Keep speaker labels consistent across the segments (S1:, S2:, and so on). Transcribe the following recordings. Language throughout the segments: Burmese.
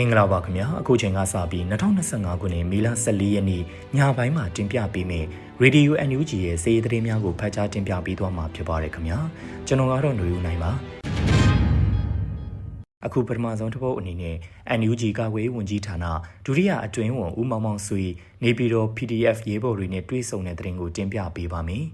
S1: မင်္ဂလာပါခင်ဗျာအခုချိန်ကစပြီး2025ခုနှစ်မေလ14ရက်နေ့ညပိုင်းမှာတင်ပြပေးမယ့် Radio NUG ရဲ့စီးရီးသတင်းများကိုဖတ်ကြားတင်ပြပေးသွားမှာဖြစ်ပါတယ်ခင်ဗျာကျွန်တော်ကတော့ຫນွေဦးနိုင်ပါအခုပထမဆုံးတစ်ပုတ်အနေနဲ့ NUG ကာကွယ်ရေးဝန်ကြီးဌာနဒုတိယအတွင်းဝန်ဦးမောင်မောင်ဆွေနေပြည်တော် PDF ရေးပေါ်တွေနဲ့တွေ့ဆုံတဲ့သတင်းကိုတင်ပြပေးပါမယ်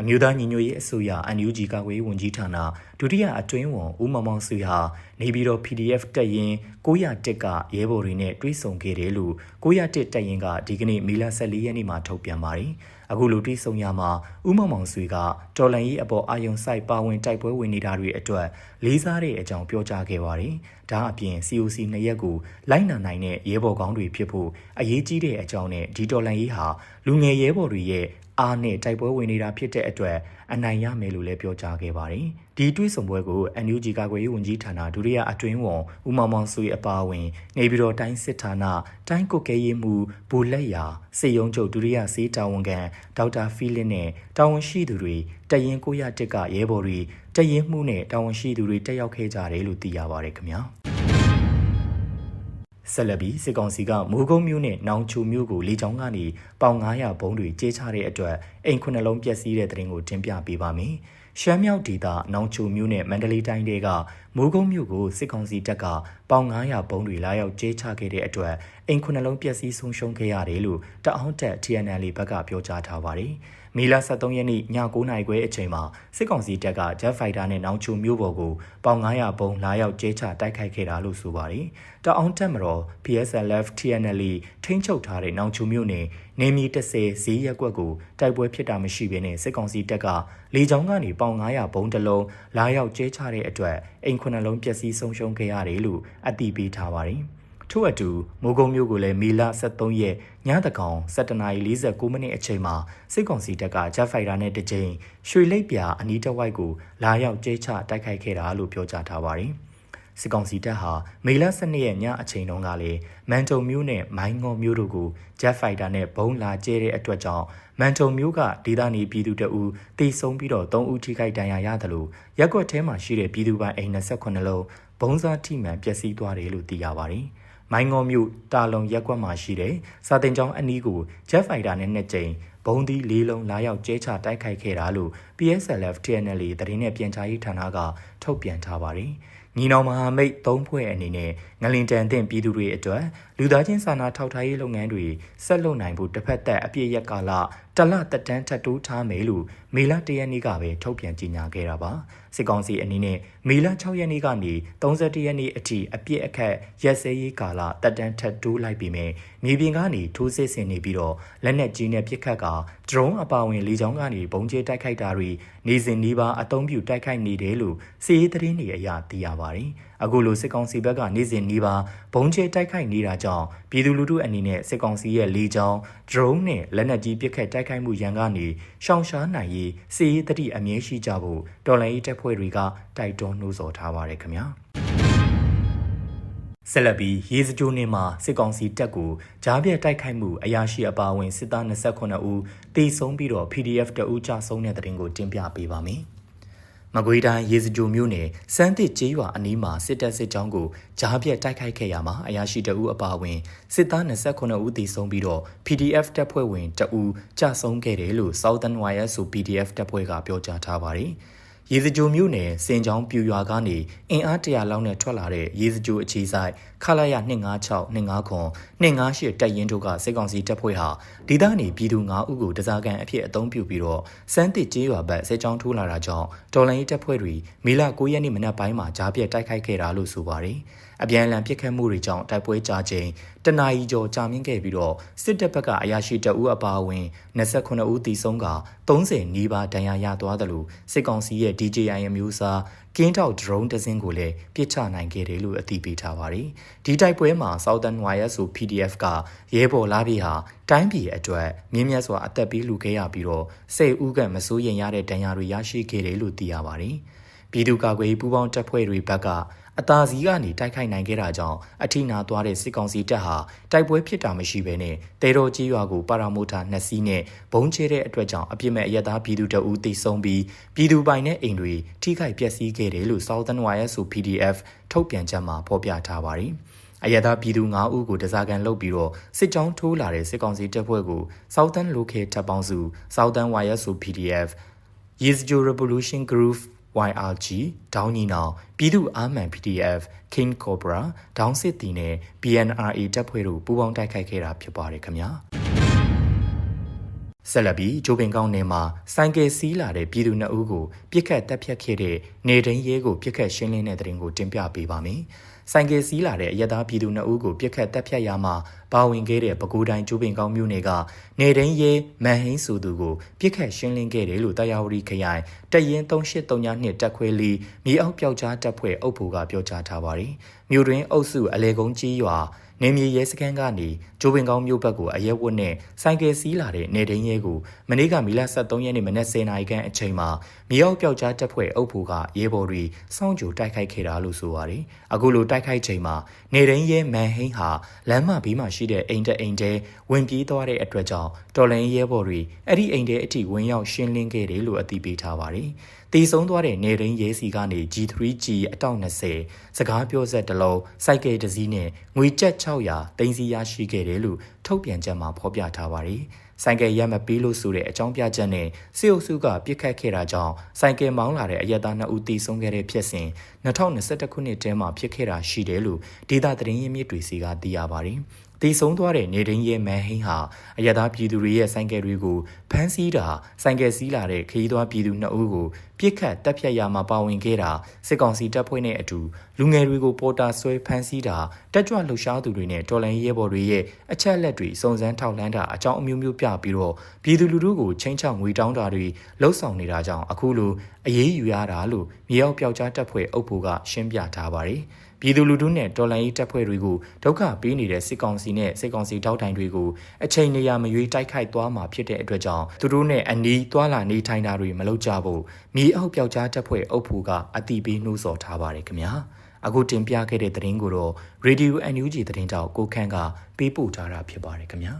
S1: အမျိုးသားညီညွတ်ရေးအစိုးရ NUG ကာကွယ်ရေးဝန်ကြီးဌာနဒုတိယအတွင်းဝန်ဦးမောင်မောင်ဆွေဟာနေပြည်တော် PDF တက်ရင်901ကရဲဘော်တွေနဲ့တွေ့ဆုံခဲ့တယ်လို့901တက်ရင်ကဒီကနေ့မေလ14ရက်နေ့မှာထုတ်ပြန်ပါတယ်။အခုလိုတွေ့ဆုံရမှာဦးမောင်မောင်ဆွေကတော်လန်ရေးအပေါ်အာယုံဆိုင်ပါဝင်တိုက်ပွဲဝင်နေတာတွေအတွက်လေးစားတဲ့အကြောင်းပြောကြားခဲ့ပါတယ်။ဒါအပြင် COC နှစ်ရက်ကိုလိုက်နာနိုင်တဲ့ရဲဘော်ကောင်းတွေဖြစ်ဖို့အရေးကြီးတဲ့အကြောင်းနဲ့ဒီတော်လန်ရေးဟာလူငယ်ရဲဘော်တွေရဲ့ အားနဲ့တိုက်ပွဲဝင်နေတာဖြစ်တဲ့အတွက်အနိုင်ရမယ်လို့လည်းပြောကြားခဲ့ပါတယ်။ဒီတွေးဆောင်ပွဲကို NUG ကာကွယ်ရေးဝန်ကြီးဌာနဒုတိယအတွင်းဝန်ဦးမောင်မောင်ဆွေအပါအဝင် နေပြည်တော်တိုင်းစစ်ဌာနတိုင်းကုတ်ကဲရေးမှူးဘူလက်ရာစေယုံချုပ်ဒုတိယစေတာဝန်ခံဒေါက်တာဖီလင်းနဲ့တာဝန်ရှိသူတွေတရင်901ကရဲဘော်တွေတရင်မှုနဲ့တာဝန်ရှိသူတွေတက်ရောက်ခဲ့ကြတယ်လို့သိရပါတယ်ခင်ဗျာ။ ဆက်လက်ပြီးစစ်ကောင်စီကမိုးကုံးမျိုးနဲ့နောင်ချူမျိုးကိုလေကြောင်းကနေပေါင်900ဘုံတွေကျေးချတဲ့အတွက်အိမ်ခုနှလုံးပျက်စီးတဲ့တဲ့ရင်ကိုတင်ပြပေးပါမယ်။ရှမ်းမြောက်ဒေသနောင်ချူမျိုးနဲ့မန္တလေးတိုင်းတွေက မိုးကုံးမျိုးကိုစစ်ကောင်စီတပ်ကပေါင်900ဘုံတွေလာရောက်ကျေးချခဲ့တဲ့အတွက်အိမ်ခုနှလုံးပျက်စီးဆုံးရှုံးခဲ့ရတယ်လို့တအောင်းတက် TNL ဘက်ကပြောကြားထားပါတယ်။မေလ23ရက်နေ့ည9:00နာရီခွဲအချိန်မှာစစ်ကောင်စီတပ်က Jet Fighter နဲ့နောင်ချူမျိုးပေါ်ကိုပေါင်900ဘုံလာရောက်ကျဲချတိုက်ခိုက်ခဲ့တာလို့ဆိုပါတယ်။တအောင်တက်မတော် PSLF TNL ထိန်းချုပ်ထားတဲ့နောင်ချူမျိုးနဲ့နေမီ30ဈေးရက်ကွက်ကိုတိုက်ပွဲဖြစ်တာမရှိဘဲနဲ့စစ်ကောင်စီတပ်ကလေကြောင်းကနေပေါင်900ဘုံတစ်လုံးလာရောက်ကျဲချတဲ့အတွက်အိမ်ခုနှလုံးပျက်စီးဆုံးရှုံးခဲ့ရတယ်လို့အသိပေးထားပါတယ်။ထို့အတူမိုးကုံမျိုးကိုလည်းမီလ23ရက်ညတကောင်7:49မိနစ်အချိန်မှာစစ်ကောင်စီတပ်ကဂျက်ဖိုက်တာနဲ့တကြိမ်ရွှေလိပ်ပြအနီးတစ်ဝိုက်ကိုလာရောက်ကျဲချတိုက်ခိုက်ခဲ့တာလို့ပြောကြားထားပါတယ်။ စစ်ကောင်စီတပ်ဟာမေလ12ရက်ညအချိန်တုန်းကလည်းမန်တုံမျိုးနဲ့မိုင်းငေါမျိုးတို့ကိုဂျက်ဖိုက်တာနဲ့ဘုံလာကျဲတဲ့အတွက်ကြောင့်မန်တုံမျိုးကဒေသနေပြည်သူတအူတေဆုံးပြီးတော့3ဦးထိခိုက်ဒဏ်ရာရတယ်လို့ရက်ကွက်ထဲမှာရှိတဲ့ပြည်သူပိုင်အိမ်28လုံးဘုံစားထိမှန်ပျက်စီးသွားတယ်လို့သိရပါတယ်။မိုင်းငေါမြို့တာလုံရက်ကွက်မှာရှိတဲ့စာတင်ကျောင်းအနီးကိုဂျက်ဖိုက်တာနဲ့နှစ်ကြိမ်ဘုံသီးလေးလုံးလာရောက်ကျဲချတိုက်ခိုက်ခဲ့တာလို့ PSLF TNL သတင်းနဲ့ပြန်ကြားရေးဌာနကထုတ်ပြန်ထားပါတယ်။ ညီနောင်မဟာမိတ်၃ဖွဲ့အနေနဲ့ငလင်တန်တဲ့ပြည်သူတွေအတွက်လူသားချင်းစာနာထောက်ထားရေးလုပ်ငန်းတွေဆက်လုပ်နိုင်ဖို့တစ်ဖက်သက်အပြည့်ရက်ကာလ တလတက်တန်းထပ်တိုးထားမယ်လို့မေလ၁ရက်နေ့ကပဲထုတ်ပြန်ကြေညာခဲ့တာပါစစ်ကောင်စီအနေနဲ့မေလ6ရက်နေ့ကနေ31ရက်နေ့အထိအပြည့်အခက်ရက်စဲရေးကာလတက်တန်းထပ်တိုးလိုက်ပြီးမြမြေပြင်ကနေထိုးစစ်ဆင်နေပြီးတော့လက်နက်ကြီးနဲ့ပစ်ခတ်ကဒရုန်းအပါဝင်လေကြောင်းကနေပုံကျဲတိုက်ခိုက်တာတွေနေစဉ်နေပါအသုံးပြုတိုက်ခိုက်နေတယ်လို့စီးရေးသတင်းတွေအရသိရပါတယ်အခုလိုစစ်ကောင်စီဘက်ကနေ့စဉ်နီးပါဘုံကျဲတိုက်ခိုက်နေတာကြောင့်ပြည်သူလူထုအနေနဲ့စစ်ကောင်စီရဲ့လေကြောင်း drone နဲ့လက်နက်ကြီးပစ်ခတ်တိုက်ခိုက်မှုရန်ကနေရှောင်ရှားနိုင်ရေးစီးရေးတတိအမြဲရှိကြဖို့တော်လိုင်းရေးတပ်ဖွဲ့တွေကတိုက်တွန်းနှိုးဆော်ထားပါတယ်ခင်ဗျာဆက်လက်ပြီးရေစကြိုးနှင်းမှာစစ်ကောင်စီတပ်ကိုကြားပြတ်တိုက်ခိုက်မှုအရာရှိအပါအဝင်စစ်သား28ဦးတေဆုံးပြီးတော့ PDF တအူးကြဆုံးတဲ့တဲ့တင်ကိုတင်ပြပေးပါမယ်။ မကွေးတိုင်းရေစကြိုမြို့နယ်စန်းတစ်ကျေးရွာအနီးမှာစစ်တပ်စစ်ကြောင်းကိုကြားပြတ်တိုက်ခိုက်ခဲ့ရမှာအရာရှိတအူးအပါအဝင်စစ်သား29ဦးသေဆုံးပြီးတော့ PDF တပ်ဖွဲ့ဝင်တအူးကြဆုံးခဲ့တယ်လို့ Southern Wire ဆို PDF တပ်ဖွဲ့ကပြောကြားထားပါတယ်။ ရေစကြိုမြို့နယ်စင်ချောင်းပြူရွာကနေအင်အားတရာလောက်နဲ့ထွက်လာတဲ့ရေစကြိုအခြေဆိုင်ခလာရ256 259ခွန်258တပ်ရင်းတို့ကစစ်ကောင်စီတပ်ဖွဲ့ဟာဒေသနေပြည်သူ9ဦးကိုတစားကန်အဖြစ်အသုံးပြုပြီးတော့စမ်းတစ်ကျေးရွာဘက်စစ်ကြောင်းထိုးလာတာကြောင့်တော်လိုင်းတပ်ဖွဲ့တွေမေလ9ရက်နေ့မနက်ပိုင်းမှာကြားပြတ်တိုက်ခိုက်ခဲ့တာလို့ဆိုပါတယ်။အပြန်အလှန်ပစ်ခတ်မှုတွေကြောင့်တိုက်ပွဲကြာချိန်တနာရီကျော်ကြာမြင့်ခဲ့ပြီးတော့စစ်တပ်ဘက်ကအရာရှိတအူးအပါအဝင်29ဦးသေဆုံးက 30နီးပါးဒဏ်ရာရသွားတယ်လို့စစ်ကောင်စီရဲ့ DJI အမျိုးအစားကင်းထောက် drone တစ်စင်းကိုလည်းပစ်ချနိုင်ခဲ့တယ်လို့အသိပေးထားပါတယ်။ဒီတိုက်ပွဲမှာ Southern Wire ဆို PDF ကရဲဘော်လာပြီးဟာတိုင်းပြည်အတွက်မြင်းမြတ်စွာအသက်ပေးလူခဲ့ရပြီးတော့စိတ်ဥကမစိုးရင်ရတဲ့ဒဏ်ရာတွေရရှိခဲ့တယ်လို့သိရပါတယ်။ပြည်သူ့ကာကွယ်ရေးပူးပေါင်းတပ်ဖွဲ့တွေဘက်က အသာစီးကနေတိုက်ခိုက်နိုင်ခဲ့တာကြောင့်အထိနာသွားတဲ့စစ်ကောင်စီတပ်ဟာတိုက်ပွဲဖြစ်တာမရှိဘဲနဲ့တဲတော်ကြီးရွာကိုပါရာမိုတာနှစ်စီးနဲ့ဘုံချဲတဲ့အတွက်ကြောင့်အပြစ်မဲ့အရသားပြည်သူတအူးတိတ်ဆုံးပြီးပြည်သူပိုင်တဲ့အိမ်တွေထိခိုက်ပျက်စီးခဲ့တယ်လို့ Southern Wire ဆို PDF ထုတ်ပြန်ချက်မှာဖော်ပြထားပါတယ်။အရသာပြည်သူ9ဦးကိုတစားကန်လုပ်ပြီးတော့စစ်ကြောင်းထိုးလာတဲ့စစ်ကောင်စီတပ်ဖွဲ့ကို Southern Local တပ်ပေါင်းစု Southern YSO PDF Yizjo Revolution Group YRG ဒေါင်းညီနောင်ပြည်သူ့အာမှန် PDF King Cobra ဒေါင်းစစ်တီနဲ့ BNRA တပ်ဖွဲ့တို့ပူးပေါင်းတိုက်ခိုက်ခဲ့တာဖြစ်ပါတယ်ခင်ဗျာ ဆက်လက်ပြီးဂျိုးပင်ကောင်းနယ်မှာစိုင်းကယ်စီးလာတဲ့ပြည်သူနှစ်ဦးကိုပြစ်ခတ်တပ်ဖြတ်ခဲ့တဲ့နေဒိန်ရဲကိုပြစ်ခတ်ရှင်းလင်းတဲ့တဲ့ရင်ကိုတင်ပြပေးပါမယ်။စိုင်းကယ်စီးလာတဲ့အရသာပြည်သူနှစ်ဦးကိုပြစ်ခတ်တပ်ဖြတ်ရမှာပါဝင်ခဲ့တဲ့ပဲခူးတိုင်းဂျိုးပင်ကောင်းမြို့နယ်ကနေဒိန်ရဲမန်ဟင်းဆိုသူကိုပြစ်ခတ်ရှင်းလင်းခဲ့တယ်လို့တရားဝတီခရိုင်တရင်3832တက်ခွဲလီမြေအောက်ပျောက်ကြားတပ်ဖွဲ့အုပ်ဖို့ကပြောကြားထားပါတယ်။ မြို့တွင်အုပ်စုအလေကုန်းကြီးရွာနေမြေရဲစခန်းကနေဂျိုးပင်ကောင်းမြို့ဘက်ကိုအရက်ဝတ်နဲ့ဆိုင်ကယ်စီးလာတဲ့နေဒိန်ရဲကိုမနေ့ကမီလ23ရက်နေ့မနက်10:00နာရီခန့်အချိန်မှာမြေအောက်ပျောက်ကြားတပ်ဖွဲ့အုပ်ဖို့ကရဲဘော်တွေစောင့်ကြိုတိုက်ခိုက်ခဲ့တာလို့ဆိုပါတယ်။အခုလိုတိုက်ခိုက်ချိန်မှာနေဒိန်ရဲမန်ဟိန်းဟာလမ်းမဘေးမှာရှိတဲ့အိမ်တဲ့အိမ်တဲဝင်ပြေးသွားတဲ့အတွက်ကြောင့်တော်လန်ရဲဘော်တွေအဲ့ဒီအိမ်တဲအထိဝင်ရောက်ရှင်းလင်းခဲ့တယ်လို့အသိပေးထားပါတယ်။တည်ဆုံးသွားတဲ့နေရင်းရဲစီကနေ G3G အတောက်20စကားပြောဆက်တစ်လုံးစိုက်ကယ်တစ်စီးနဲ့ငွေကျပ်600တင်စီရရှိခဲ့တယ်လို့ထုတ်ပြန်ချက်မှာဖော်ပြထားပါတယ်။ဆိုင်ကယ်ရမပေးလို့ဆိုတဲ့အကြောင်းပြချက်နဲ့စစ်အုပ်စုကပြစ်ခတ်ခဲ့တာကြောင့်ဆိုင်ကယ်မောင်းလာတဲ့အရက်သား2ဦးတည်ဆုံးခဲ့တဲ့ဖြစ်စဉ်2021ခုနှစ်ထဲမှာဖြစ်ခဲ့တာရှိတယ်လို့ဒေတာသတင်းရင်းမြစ်တွေစီကသိရပါတယ်။တည်ဆုံးသွားတဲ့နေဒင်းရဲ့မန်ဟင်းဟာအရသာပြည်သူတွေရဲ့ဆိုင်ကယ်တွေကိုဖမ်းဆီးတာဆိုင်ကယ်စီးလာတဲ့ခရီးသွားပြည်သူနှစ်ဦးကို ပြစ်ခတ်တပ်ဖြတ်ရမှာပါဝင်ခဲ့တာစစ်ကောင်စီတပ်ဖွဲ့နဲ့အတူလူငယ်တွေကိုပေါ်တာဆွဲဖမ်းဆီးတာတက်ကြွလှုပ်ရှားသူတွေနဲ့တော်လှန်ရေးရဲဘော်တွေရဲ့အချက်လက်တွေစုံစမ်းထောက်လှမ်းတာအကြောင်းအမျိုးမျိုးပြပြီးတော့ပြည်သူလူထုကိုချင်းချောက်ငွေတောင်းတာတွေလှုပ်ဆောင်နေတာကြောင့်အခုလိုအရေးယူရတာလို့မြေအောက်ပျောက်ကြားတပ်ဖွဲ့အုပ်ဖို့ကရှင်းပြထားပါတယ်။ပြည်သူလူထုနဲ့တော်လှန်ရေးတပ်ဖွဲ့တွေကိုဒုက္ခပေးနေတဲ့စစ်ကောင်စီနဲ့စစ်ကောင်စီတောက်တိုင်တွေကိုအချိန်နေရမရွေးတိုက်ခိုက်သွားမှာဖြစ်တဲ့အတွက်ကြောင့်သူတို့နဲ့အနီးသွာလာနေထိုင်တာတွေမလုပ်ကြဖို့မြေအောက်ပျောက်ကြားတပ်ဖွဲ့အုပ်ဖို့ကအတိပေးနှိုးဆော်ထားပါတယ်ခင်ဗျာအခုတင်ပြခဲ့တဲ့သတင်းကိုတော့ Radio NUG သတင်းတောက်ကိုခန့်ကပေးပို့ထားတာဖြစ်ပါတယ်ခင်ဗျာ